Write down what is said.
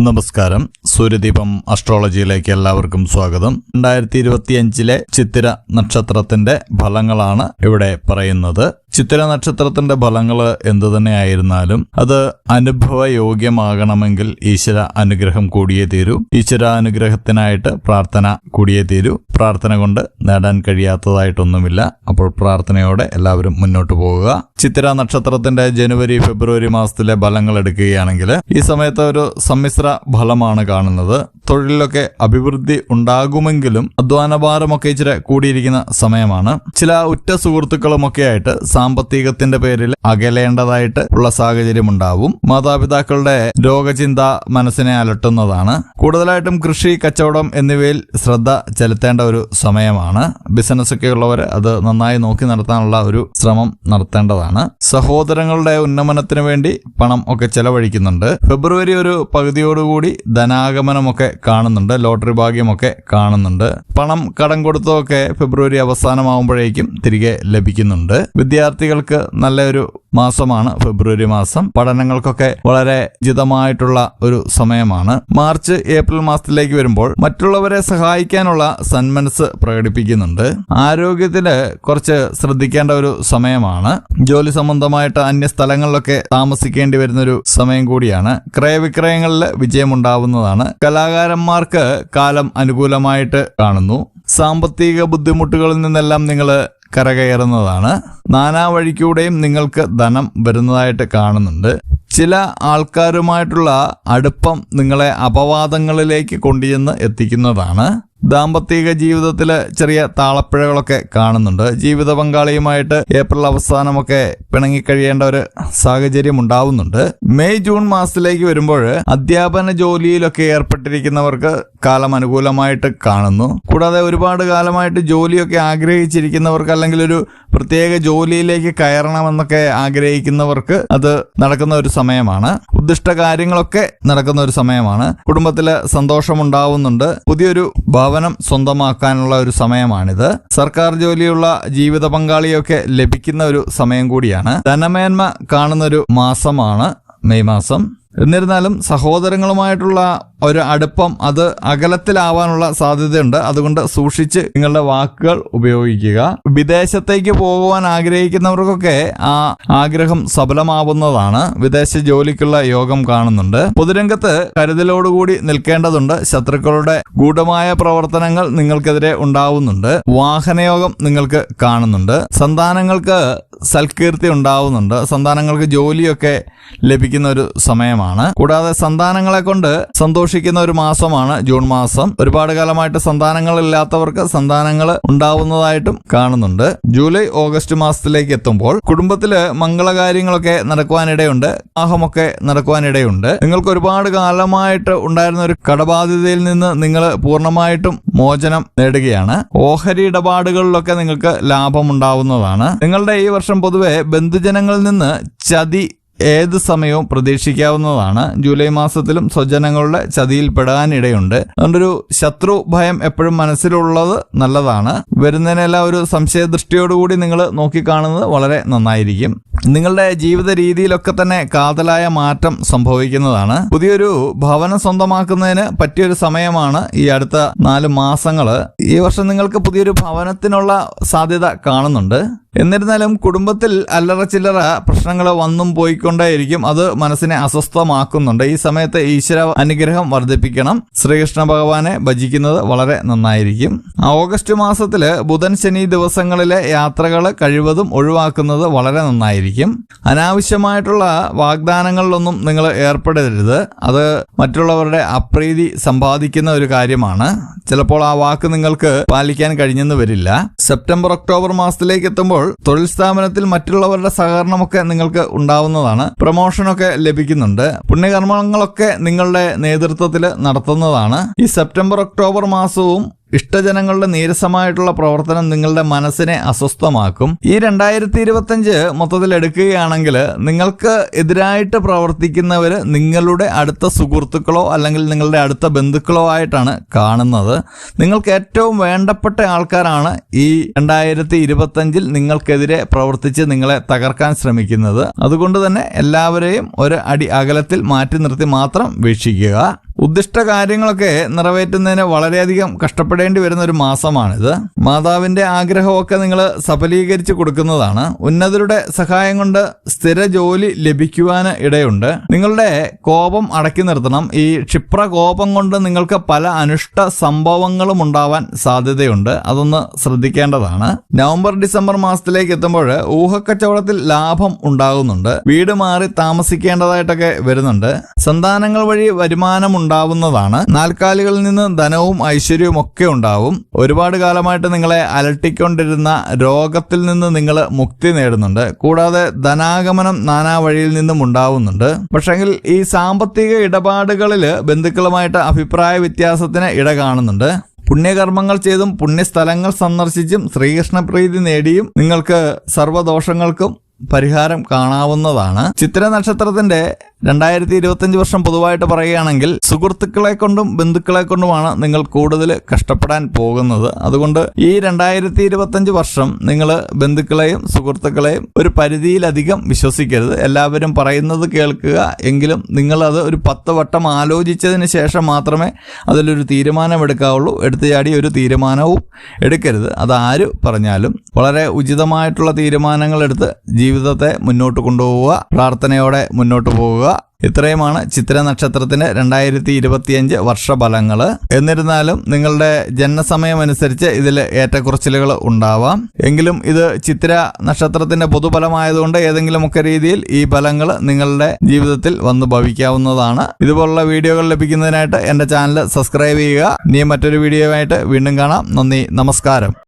നമസ്കാരം. സൂര്യദീപം അസ്ട്രോളജിയിലേക്ക് എല്ലാവർക്കും സ്വാഗതം. രണ്ടായിരത്തി ഇരുപത്തിയഞ്ചിലെ ചിത്തിര നക്ഷത്രത്തിന്റെ ഫലങ്ങളാണ് ഇവിടെ പറയുന്നത്. ചിത്തിര നക്ഷത്രത്തിന്റെ ഫലങ്ങൾ എന്തു തന്നെയായിരുന്നാലും അത് അനുഭവയോഗ്യമാകണമെങ്കിൽ ഈശ്വര അനുഗ്രഹം കൂടിയേ തീരൂ. ഈശ്വര അനുഗ്രഹത്തിനായിട്ട് പ്രാർത്ഥന കൂടിയേ തീരൂ. പ്രാർത്ഥന കൊണ്ട് നേടാൻ കഴിയാത്തതായിട്ടൊന്നുമില്ല. അപ്പോൾ പ്രാർത്ഥനയോടെ എല്ലാവരും മുന്നോട്ട് പോവുക. ചിത്തിര നക്ഷത്രത്തിന്റെ ജനുവരി ഫെബ്രുവരി മാസത്തിലെ ഫലങ്ങൾ എടുക്കുകയാണെങ്കിൽ ഈ സമയത്ത് ഒരു സമ്മിശ്ര ഫലമാണ് കാണുന്നത്. തൊഴിലിലൊക്കെ അഭിവൃദ്ധി ഉണ്ടാകുമെങ്കിലും അധ്വാനഭാരമൊക്കെ ഇച്ചിരി കൂടിയിരിക്കുന്ന സമയമാണ്. ചില ഉറ്റ സുഹൃത്തുക്കളുമൊക്കെ ആയിട്ട് സാമ്പത്തികത്തിന്റെ പേരിൽ അകലേണ്ടതായിട്ട് ഉള്ള സാഹചര്യം ഉണ്ടാവും മാതാപിതാക്കളുടെ രോഗചിന്ത മനസ്സിനെ അലട്ടുന്നതാണ്. കൂടുതലായിട്ടും കൃഷി കച്ചവടം എന്നിവയിൽ ശ്രദ്ധ ചെലുത്തേണ്ട ഒരു സമയമാണ്. ബിസിനസ് ഒക്കെ ഉള്ളവർ അത് നന്നായി നോക്കി നടത്താനുള്ള ഒരു ശ്രമം നടത്തേണ്ടതാണ്. സഹോദരങ്ങളുടെ ഉന്നമനത്തിന് വേണ്ടി പണം ഒക്കെ ചെലവഴിക്കുന്നുണ്ട്. ഫെബ്രുവരി ഒരു പകുതിയോടുകൂടി ധനാഗമനമൊക്കെ കാണുന്നുണ്ട്. ലോട്ടറി ഭാഗ്യമൊക്കെ കാണുന്നുണ്ട്. പണം കടം കൊടുത്തതൊക്കെ ഫെബ്രുവരി അവസാനമാവുമ്പോഴേക്കും തിരികെ ലഭിക്കുന്നുണ്ട്. വിദ്യാർത്ഥികൾക്ക് നല്ലൊരു മാസമാണ് ഫെബ്രുവരി മാസം. പഠനങ്ങൾക്കൊക്കെ വളരെ ഉചിതമായിട്ടുള്ള ഒരു സമയമാണ്. മാർച്ച് ഏപ്രിൽ മാസത്തിലേക്ക് വരുമ്പോൾ മറ്റുള്ളവരെ സഹായിക്കാനുള്ള സന്മനസ് പ്രകടിപ്പിക്കുന്നുണ്ട്. ആരോഗ്യത്തിൽ കുറച്ച് ശ്രദ്ധിക്കേണ്ട ഒരു സമയമാണ്. ജോലി സംബന്ധമായിട്ട് അന്യ സ്ഥലങ്ങളിലൊക്കെ താമസിക്കേണ്ടി വരുന്ന ഒരു സമയം കൂടിയാണ്. ക്രയവിക്രയങ്ങളിൽ വിജയമുണ്ടാവുന്നതാണ്. കലാകാരന്മാർക്ക് കാലം അനുകൂലമായിട്ട് കാണുന്നു. സാമ്പത്തിക ബുദ്ധിമുട്ടുകളിൽ നിന്നെല്ലാം നിങ്ങൾ കരകയറുന്നതാണ്. നാനാ വഴിക്കൂടെയും നിങ്ങൾക്ക് ധനം വരുന്നതായിട്ട് കാണുന്നുണ്ട്. ചില ആൾക്കാരുമായിട്ടുള്ള അടുപ്പം നിങ്ങളെ അപവാദങ്ങളിലേക്ക് കൊണ്ടുചെന്ന് എത്തിക്കുന്നതാണ്. ദാമ്പത്തിക ജീവിതത്തിൽ ചെറിയ താളപ്പിഴകളൊക്കെ കാണുന്നുണ്ട്. ജീവിത പങ്കാളിയുമായിട്ട് ഏപ്രിൽ അവസാനമൊക്കെ പിണങ്ങിക്കഴിയേണ്ട ഒരു സാഹചര്യം ഉണ്ടാവുന്നുണ്ട്. മെയ് ജൂൺ മാസത്തിലേക്ക് വരുമ്പോൾ അധ്യാപന ജോലിയിലൊക്കെ ഏർപ്പെട്ടിരിക്കുന്നവർക്ക് കാലം അനുകൂലമായിട്ട് കാണുന്നു. കൂടാതെ ഒരുപാട് കാലമായിട്ട് ജോലിയൊക്കെ ആഗ്രഹിച്ചിരിക്കുന്നവർക്ക് അല്ലെങ്കിൽ ഒരു പ്രത്യേക ജോലിയിലേക്ക് കയറണമെന്നൊക്കെ ആഗ്രഹിക്കുന്നവർക്ക് അത് നടക്കുന്ന ഒരു സമയമാണ്. ഉദ്ദിഷ്ട കാര്യങ്ങളൊക്കെ നടക്കുന്ന ഒരു സമയമാണ്. കുടുംബത്തിൽ സന്തോഷമുണ്ടാവുന്നുണ്ട്. പുതിയൊരു ഭവനം സ്വന്തമാക്കാനുള്ള ഒരു സമയമാണിത്. സർക്കാർ ജോലിയുള്ള ജീവിത പങ്കാളിയൊക്കെ ലഭിക്കുന്ന ഒരു സമയം കൂടിയാണ്. ധനമേന്മ കാണുന്നൊരു മാസമാണ് മെയ് മാസം. എന്നിരുന്നാലും സഹോദരങ്ങളുമായിട്ടുള്ള ഒരു അടുപ്പം അത് അകലത്തിലാവാനുള്ള സാധ്യതയുണ്ട്. അതുകൊണ്ട് സൂക്ഷിച്ച് നിങ്ങളുടെ വാക്കുകൾ ഉപയോഗിക്കുക. വിദേശത്തേക്ക് പോകുവാൻ ആഗ്രഹിക്കുന്നവർക്കൊക്കെ ആ ആഗ്രഹം സഫലമാവുന്നതാണ്. വിദേശ ജോലിക്കുള്ള യോഗം കാണുന്നുണ്ട്. പൊതുരംഗത്ത് കരുതലോടുകൂടി നിൽക്കേണ്ടതുണ്ട്. ശത്രുക്കളുടെ ഗൂഢമായ പ്രവർത്തനങ്ങൾ നിങ്ങൾക്കെതിരെ ഉണ്ടാവുന്നുണ്ട്. വാഹനയോഗം നിങ്ങൾക്ക് കാണുന്നുണ്ട്. സന്താനങ്ങൾക്ക് സൽകീർത്തി ഉണ്ടാവുന്നുണ്ട്. സന്താനങ്ങൾക്ക് ജോലിയൊക്കെ ലഭിക്കുന്ന ഒരു സമയമാണ്. കൂടാതെ സന്താനങ്ങളെ കൊണ്ട് സന്തോഷിക്കുന്ന ഒരു മാസമാണ് ജൂൺ മാസം. ഒരുപാട് കാലമായിട്ട് സന്താനങ്ങൾ ഇല്ലാത്തവർക്ക് സന്താനങ്ങൾ ഉണ്ടാവുന്നതായിട്ടും കാണുന്നുണ്ട്. ജൂലൈ ഓഗസ്റ്റ് മാസത്തിലേക്ക് എത്തുമ്പോൾ കുടുംബത്തിൽ മംഗളകാര്യങ്ങളൊക്കെ നടക്കുവാനിടയുണ്ട്. വിവാഹമൊക്കെ നടക്കുവാനിടയുണ്ട്. നിങ്ങൾക്ക് ഒരുപാട് കാലമായിട്ട് ഉണ്ടായിരുന്ന ഒരു കടബാധ്യതയിൽ നിന്ന് നിങ്ങൾ പൂർണമായിട്ടും മോചനം നേടുകയാണ്. ഓഹരി ഇടപാടുകളിലൊക്കെ നിങ്ങൾക്ക് ലാഭം ലാഭമുണ്ടാവുന്നതാണ്. നിങ്ങളുടെ ഈ വർഷം പൊതുവെ ബന്ധുജനങ്ങളിൽ നിന്ന് ചതി ഏത് സമയവും പ്രതീക്ഷിക്കാവുന്നതാണ്. ജൂലൈ മാസത്തിലും സ്വജനങ്ങളുടെ ചതിയിൽപ്പെടാനിടയുണ്ട്. അതുകൊണ്ടൊരു ശത്രു ഭയം എപ്പോഴും മനസ്സിലുള്ളത് നല്ലതാണ്. വരുന്നതിനെല്ലാം ഒരു സംശയദൃഷ്ടിയോടുകൂടി നിങ്ങൾ നോക്കിക്കാണുന്നത് വളരെ നന്നായിരിക്കും. നിങ്ങളുടെ ജീവിത രീതിയിലൊക്കെ തന്നെ കാതലായ മാറ്റം സംഭവിക്കുന്നതാണ്. പുതിയൊരു ഭവനം സ്വന്തമാക്കുന്നതിന് പറ്റിയൊരു സമയമാണ് ഈ അടുത്ത നാല് മാസങ്ങൾ ഈ വർഷം നിങ്ങൾക്ക് പുതിയൊരു ഭവനത്തിനുള്ള സാധ്യത കാണുന്നുണ്ട്. എന്നിരുന്നാലും കുടുംബത്തിൽ അല്ലറ ചില്ലറ പ്രശ്നങ്ങൾ വന്നും പോയിക്കൊണ്ടേയിരിക്കും. അത് മനസ്സിനെ അസ്വസ്ഥമാക്കുന്നുണ്ട്. ഈ സമയത്ത് ഈശ്വര അനുഗ്രഹം വർദ്ധിപ്പിക്കണം. ശ്രീകൃഷ്ണ ഭഗവാനെ ഭജിക്കുന്നത് വളരെ നന്നായിരിക്കും. ഓഗസ്റ്റ് മാസത്തിൽ ബുധൻ ശനി ദിവസങ്ങളിലെ യാത്രകൾ കഴിവതും ഒഴിവാക്കുന്നത് വളരെ നന്നായിരിക്കും. അനാവശ്യമായിട്ടുള്ള വാഗ്ദാനങ്ങളിലൊന്നും നിങ്ങൾ ഏർപ്പെടരുത്. അത് മറ്റുള്ളവരുടെ അപ്രീതി സമ്പാദിക്കുന്ന ഒരു കാര്യമാണ്. ചിലപ്പോൾ ആ വാക്ക് നിങ്ങൾക്ക് പാലിക്കാൻ കഴിഞ്ഞെന്ന് വരില്ല. സെപ്റ്റംബർ ഒക്ടോബർ മാസത്തിലേക്ക് എത്തുമ്പോൾ തൊഴിൽ സ്ഥാപനത്തിൽ മറ്റുള്ളവരുടെ സഹകരണമൊക്കെ നിങ്ങൾക്ക് ഉണ്ടാവുന്നതാണ്. പ്രൊമോഷനൊക്കെ ലഭിക്കുന്നുണ്ട്. പുണ്യകർമ്മങ്ങളൊക്കെ നിങ്ങളുടെ നേതൃത്വത്തിൽ നടത്തുന്നതാണ്. ഈ സെപ്റ്റംബർ ഒക്ടോബർ മാസവും ഇഷ്ടജനങ്ങളുടെ നീരസമായിട്ടുള്ള പ്രവർത്തനം നിങ്ങളുടെ മനസ്സിനെ അസ്വസ്ഥമാക്കും. ഈ രണ്ടായിരത്തി ഇരുപത്തഞ്ച് മൊത്തത്തിൽ എടുക്കുകയാണെങ്കിൽ നിങ്ങൾക്ക് എതിരായിട്ട് പ്രവർത്തിക്കുന്നവർ നിങ്ങളുടെ അടുത്ത സുഹൃത്തുക്കളോ അല്ലെങ്കിൽ നിങ്ങളുടെ അടുത്ത ബന്ധുക്കളോ ആയിട്ടാണ് കാണുന്നത്. നിങ്ങൾക്ക് ഏറ്റവും വേണ്ടപ്പെട്ട ആൾക്കാരാണ് ഈ രണ്ടായിരത്തി ഇരുപത്തഞ്ചിൽ നിങ്ങൾക്കെതിരെ പ്രവർത്തിച്ച് നിങ്ങളെ തകർക്കാൻ ശ്രമിക്കുന്നത്. അതുകൊണ്ട് തന്നെ എല്ലാവരെയും ഒരു അടി അകലത്തിൽ മാറ്റി നിർത്തി മാത്രം വീക്ഷിക്കുക. ഉദ്ദിഷ്ട കാര്യങ്ങളൊക്കെ നിറവേറ്റുന്നതിന് വളരെയധികം കഷ്ടപ്പെടേണ്ടി വരുന്ന ഒരു മാസമാണിത്. മാതാവിന്റെ ആഗ്രഹമൊക്കെ നിങ്ങൾ സഫലീകരിച്ച് കൊടുക്കുന്നതാണ്. ഉന്നതരുടെ സഹായം കൊണ്ട് സ്ഥിര ജോലി ലഭിക്കുവാന് ഇടയുണ്ട്. നിങ്ങളുടെ കോപം അടക്കി നിർത്തണം. ഈ ക്ഷിപ്ര കോപം കൊണ്ട് നിങ്ങൾക്ക് പല അനിഷ്ട സംഭവങ്ങളും ഉണ്ടാവാൻ സാധ്യതയുണ്ട്. അതൊന്ന് ശ്രദ്ധിക്കേണ്ടതാണ്. നവംബർ ഡിസംബർ മാസത്തിലേക്ക് എത്തുമ്പോൾ ഊഹക്കച്ചവടത്തിൽ ലാഭം ഉണ്ടാകുന്നുണ്ട്. വീട് മാറി താമസിക്കേണ്ടതായിട്ടൊക്കെ വരുന്നുണ്ട്. സന്താനങ്ങൾ വഴി വരുമാനം ഉണ്ടാവുന്നതാണ്. നാൽക്കാലികളിൽ നിന്ന് ധനവും ഐശ്വര്യവും ഒക്കെ ഉണ്ടാവും. ഒരുപാട് കാലമായിട്ട് നിങ്ങളെ അലട്ടിക്കൊണ്ടിരുന്ന രോഗത്തിൽ നിന്ന് നിങ്ങൾ മുക്തി നേടുന്നുണ്ട്. കൂടാതെ ധനാഗമനം നാനാ വഴിയിൽ നിന്നും ഉണ്ടാവുന്നുണ്ട്. പക്ഷെങ്കിൽ ഈ സാമ്പത്തിക ഇടപാടുകളിൽ ബന്ധുക്കളുമായിട്ട് അഭിപ്രായ വ്യത്യാസത്തിന് ഇട കാണുന്നുണ്ട്. പുണ്യകർമ്മങ്ങൾ ചെയ്തും പുണ്യസ്ഥലങ്ങൾ സന്ദർശിച്ചും ശ്രീകൃഷ്ണപ്രീതി നേടിയും നിങ്ങൾക്ക് സർവദോഷങ്ങൾക്കും പരിഹാരം കാണാവുന്നതാണ്. ചിത്ര നക്ഷത്രത്തിന്റെ രണ്ടായിരത്തി ഇരുപത്തഞ്ച് വർഷം പൊതുവായിട്ട് പറയുകയാണെങ്കിൽ സുഹൃത്തുക്കളെ കൊണ്ടും ബന്ധുക്കളെ കൊണ്ടുമാണ് നിങ്ങൾ കൂടുതൽ കഷ്ടപ്പെടാൻ പോകുന്നത്. അതുകൊണ്ട് ഈ രണ്ടായിരത്തി ഇരുപത്തഞ്ച് വർഷം നിങ്ങൾ ബന്ധുക്കളെയും സുഹൃത്തുക്കളെയും ഒരു പരിധിയിലധികം വിശ്വസിക്കരുത്. എല്ലാവരും പറയുന്നത് കേൾക്കുക. എങ്കിലും നിങ്ങളത് ഒരു പത്ത് വട്ടം ആലോചിച്ചതിന് ശേഷം മാത്രമേ അതിലൊരു തീരുമാനമെടുക്കാവുള്ളൂ എടുത്തു ചാടി ഒരു തീരുമാനവും എടുക്കരുത്. അതാര് പറഞ്ഞാലും വളരെ ഉചിതമായിട്ടുള്ള തീരുമാനങ്ങൾ എടുത്ത് ജീവിതത്തെ മുന്നോട്ട് കൊണ്ടുപോവുക. പ്രാർത്ഥനയോടെ മുന്നോട്ട് പോവുക. ഇത്രയുമാണ് ചിത്ര നക്ഷത്രത്തിന്റെ രണ്ടായിരത്തി ഇരുപത്തിയഞ്ച് വർഷഫലങ്ങൾ എന്നിരുന്നാലും നിങ്ങളുടെ ജനനസമയം അനുസരിച്ച് ഇതിൽ ഏറ്റക്കുറച്ചിലുകൾ ഉണ്ടാവാം. എങ്കിലും ഇത് ചിത്ര നക്ഷത്രത്തിന്റെ പൊതുഫലമായതുകൊണ്ട് ഏതെങ്കിലുമൊക്കെ രീതിയിൽ ഈ ഫലങ്ങൾ നിങ്ങളുടെ ജീവിതത്തിൽ വന്ന് ഭവിക്കാവുന്നതാണ്. ഇതുപോലുള്ള വീഡിയോകൾ ലഭിക്കുന്നതിനായിട്ട് എന്റെ ചാനൽ സബ്സ്ക്രൈബ് ചെയ്യുക. ഇനി മറ്റൊരു വീഡിയോയുമായിട്ട് വീണ്ടും കാണാം. നന്ദി നമസ്കാരം.